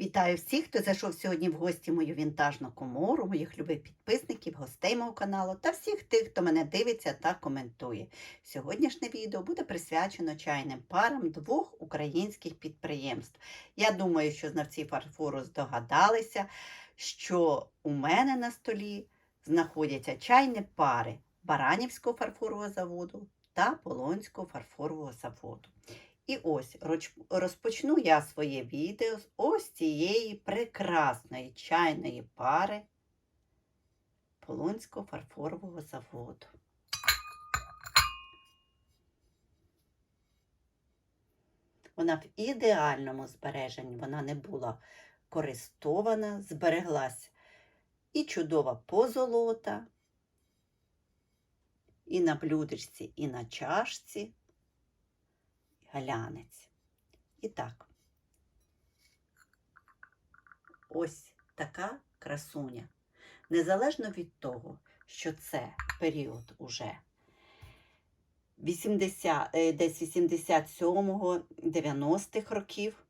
Вітаю всіх, хто зайшов сьогодні в гості мою вінтажну комору, моїх любих підписників, гостей мого каналу та всіх тих, хто мене дивиться та коментує. Сьогоднішнє відео буде присвячено чайним парам двох українських підприємств. Я думаю, що знавці фарфору здогадалися, що у мене на столі знаходяться чайні пари Баранівського фарфорового заводу та Полонського фарфорового заводу. І ось розпочну я своє відео з ось цієї прекрасної чайної пари Полонського фарфорового заводу. Вона в ідеальному збереженні, вона не була користована, збереглась і чудова позолота, і на блюдечці, і на чашці глянець. І так, ось така красуня. Незалежно від того, що це період уже 80, е, десь 87-го, 90-х років.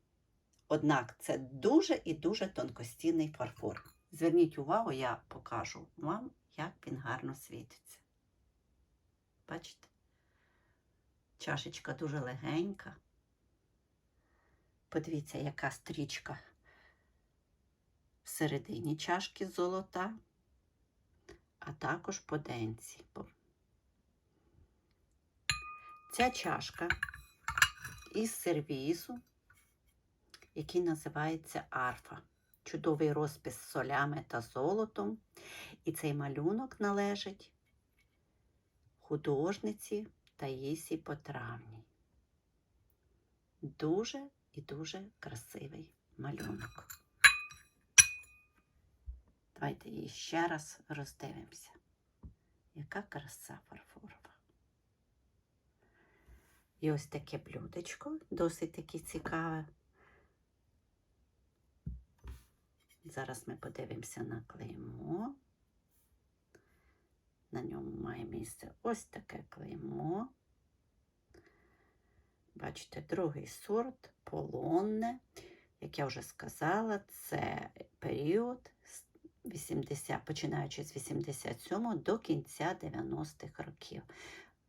Однак це дуже і дуже тонкостінний фарфор. Зверніть увагу, я покажу вам, як він гарно світиться. Бачите? Чашечка дуже легенька. Подивіться, яка стрічка всередині чашки золота, а також по денці. Ця чашка із сервізу, який називається арфа. Чудовий розпис з солями та золотом. І цей малюнок належить художниці Таїсі Потравній. Дуже і дуже красивий малюнок. Давайте її ще раз роздивимося. Яка краса фарфорова. І ось таке блюдечко, досить таки цікаве. Зараз ми подивимося на клеймо. На ньому має місце ось таке клеймо. Бачите, другий сорт полонне. Як я вже сказала, це період, 80, починаючи з 87 до кінця 90-х років.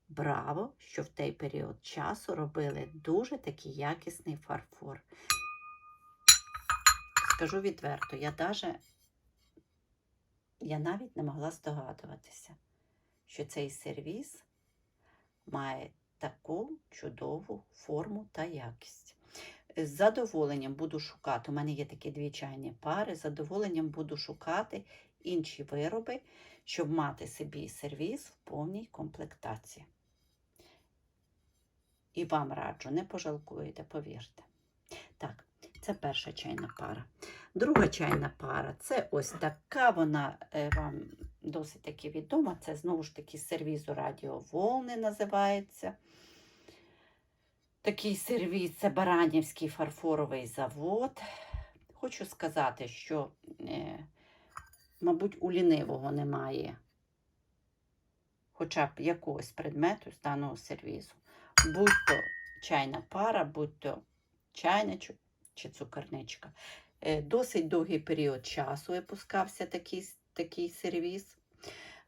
Браво, що в той період часу робили дуже такий якісний фарфор. Скажу відверто, я даже, я навіть не могла здогадуватися, що цей сервіс має таку чудову форму та якість. З задоволенням буду шукати, у мене є такі дві чайні пари, з задоволенням буду шукати інші вироби, щоб мати собі сервіс в повній комплектації. І вам раджу, не пожалкуєте, повірте. Так, це перша чайна пара. Друга чайна пара це ось така, вона е, вам досить таки відома. Це знову ж таки сервізу Радіоволни називається. Такий сервіз це Баранівський фарфоровий завод. Хочу сказати, що, е, мабуть, у лінивого немає хоча б якогось предмету з даного сервізу. Будь-то чайна пара, будь-то чайничок чи цукерничка. Е, Досить довгий період часу випускався такий, такий сервіс.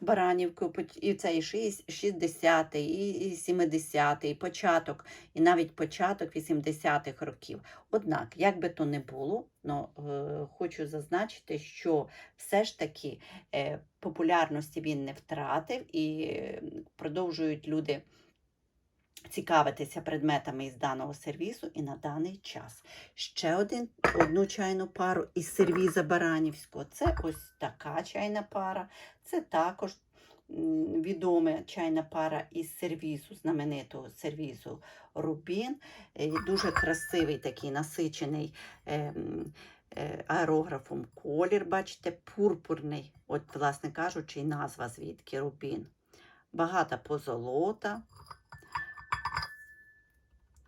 Баранівкою, поч- і це і 60-й, і 70-й, початок, і навіть початок 80-х років. Однак, як би то не було, но, е, хочу зазначити, що все ж таки е, популярності він не втратив і е, продовжують люди цікавитися предметами із даного сервісу і на даний час. Ще один, одну чайну пару із сервіза Баранівського. Це ось така чайна пара. Це також відома чайна пара із сервізу, знаменитого сервізу Рубін. Е, Дуже красивий такий насичений. ем, е, Аерографом колір, бачите, пурпурний, от, власне кажучи, назва звідки Рубін. Багата позолота.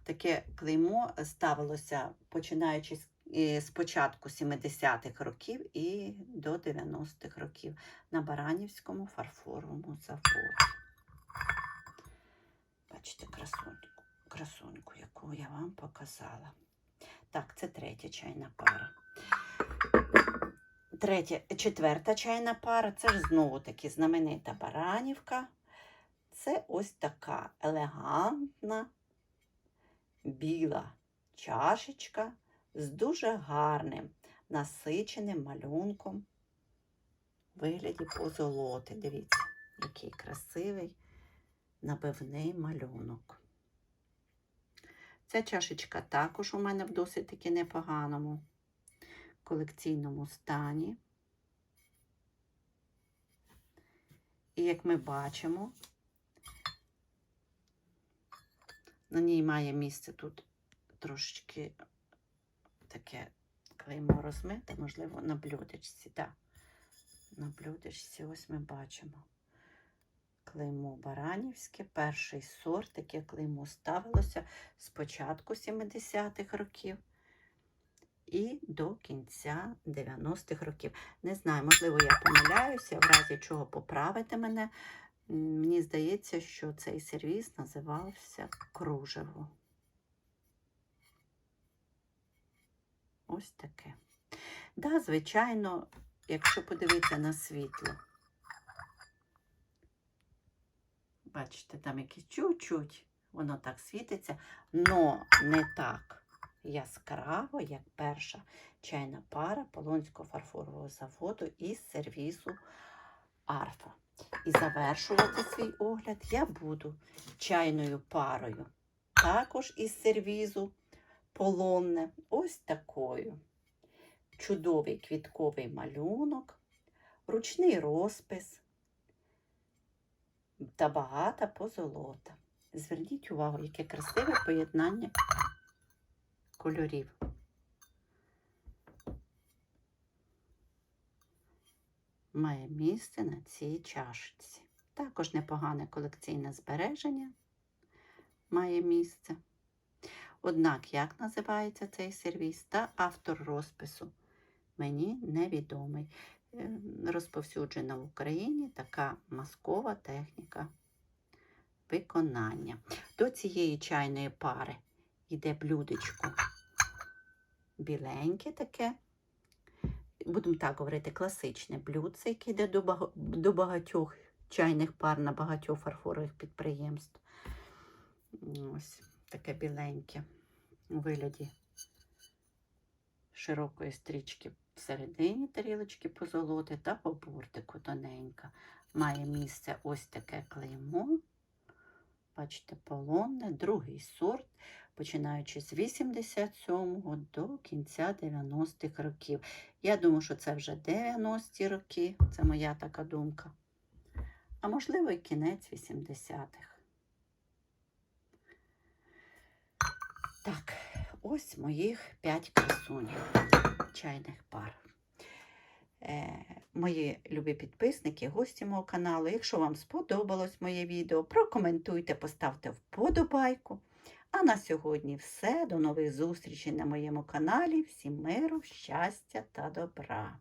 Таке клеймо ставилося починаючи з, е, з початку 70-х років і до 90-х років на Баранівському фарфоровому заводі. Бачите красуньку, красуньку, яку я вам показала. Так, це третя чайна пара. третя, четверта чайна пара це ж знову таки знаменита баранівка. Це ось така елегантна біла чашечка з дуже гарним насиченим малюнком вигляді позолоти. Дивіться, який красивий набивний малюнок. Ця чашечка також у мене в досить таки непоганому колекційному стані. І як ми бачимо, на ній має місце тут трошечки таке клеймо розмите, можливо, на блюдечці. Да. На блюдечці ось ми бачимо клеймо Баранівське, перший сорт, таке клеймо ставилося з початку 70-х років і до кінця 90-х років. Не знаю, можливо, я помиляюся, в разі чого поправити мене. Мені здається, що цей сервіс називався кружево. Ось таке. Да, звичайно, якщо подивитися на світло, бачите, там якесь чуть-чуть, воно так світиться, но не так яскраво, як перша чайна пара Полонського фарфорового заводу із сервісу Арфа. І завершувати свій огляд я буду чайною парою. Також із сервізу полонне, ось такою. Чудовий квітковий малюнок, ручний розпис та багата позолота. Зверніть увагу, яке красиве поєднання кольорів. Має місце на цій чашці. Також непогане колекційне збереження має місце. Однак, як називається цей сервіс та автор розпису, мені невідомий. Е, Розповсюджена в Україні така маскова техніка виконання. До цієї чайної пари йде блюдечко біленьке таке. Будемо так говорити, класичне блюдце, яке йде до, бага- до багатьох чайних пар на багатьох фарфорових підприємств. Ось таке біленьке у вигляді широкої стрічки всередині тарілочки позолоти та по бортику тоненька. Має місце ось таке клеймо. Бачите, полонне, другий сорт, починаючи з 87-го до кінця 90-х років. Я думаю, що це вже 90-ті роки, це моя така думка. А можливо, і кінець 80-х. Так, ось моїх 5 красунів чайних пар. Мої любі підписники, гості мого каналу. Якщо вам сподобалось моє відео, прокоментуйте, поставте вподобайку. А на сьогодні все. До нових зустрічей на моєму каналі. Всім миру, щастя та добра!